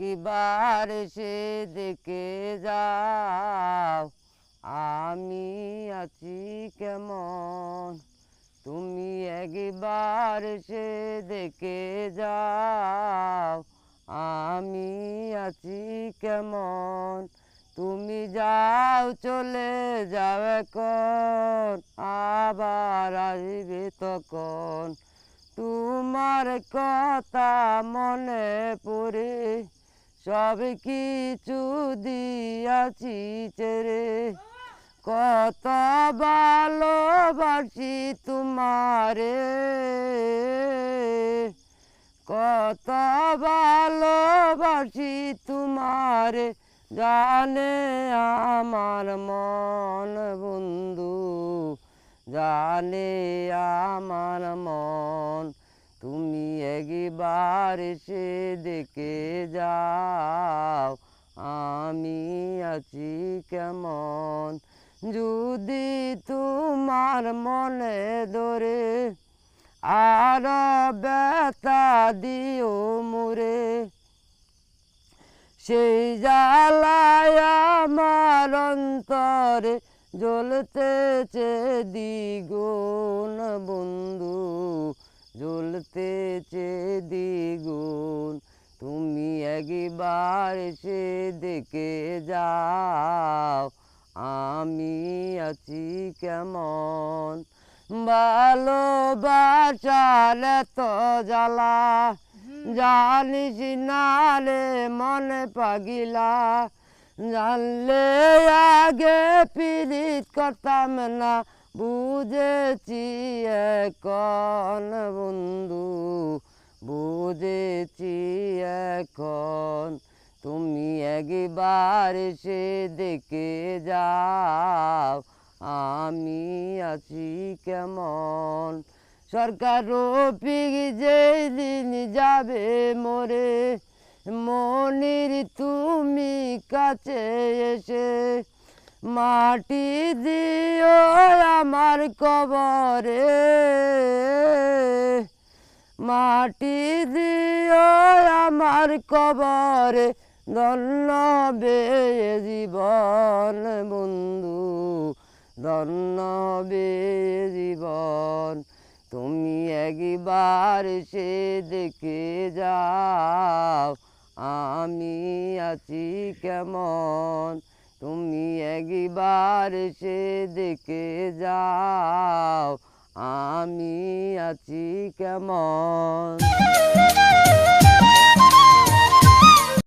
একবার এসে দেখে যাও। আমি আছি কেমন? তুমি একবার সে দেখে যাও। আমি আছি কেমন? তুমি যাও, চলে যাও এখন। আবার আসবে তখন। তোমার কথা মনে পড়ে। সব কিছু দিয়াছি ছেড়ে কত ভালোবাসি তোমারে। কত ভালোবাসি তোমারে। জানে আমার মন বন্ধু, জানে আমার মন একবার এসে দেখে যাও, আমি আছি কেমন? যদি তোমার মনে ধরে আর ব্যথা দিও মুরে, সেই জ্বালায় আমার অন্তরে জ্বলতেছে দ্বিগুণ বন্ধু জ্বলতেছে দ্বিগুণ তুমি একবার এসে দেখে যাও আমি আছি কেমন? ভালোবাসার এত জ্বালা জানিস না রে মনে পাগিলা জানলে আগে পীড়িত করতাম না বুঝেছি এখন বন্ধু। বুঝেছি এখন। তুমি একবার এসে দেখে যাও, আমি আছি কেমন। সরকার রফিক যেই দিন যাবে মোরে, মনির তুমি কাছে এসে মাটি দিও আমার কবরে। মাটি দিও আমার কবরে, ধন্য জীবন বন্ধু, ধন্য জীবন। তুমি একবার সে দেখে যাও, আমি আছি কেমন। তুমি একবার সে দেখে যাও আমি আছি কেমন?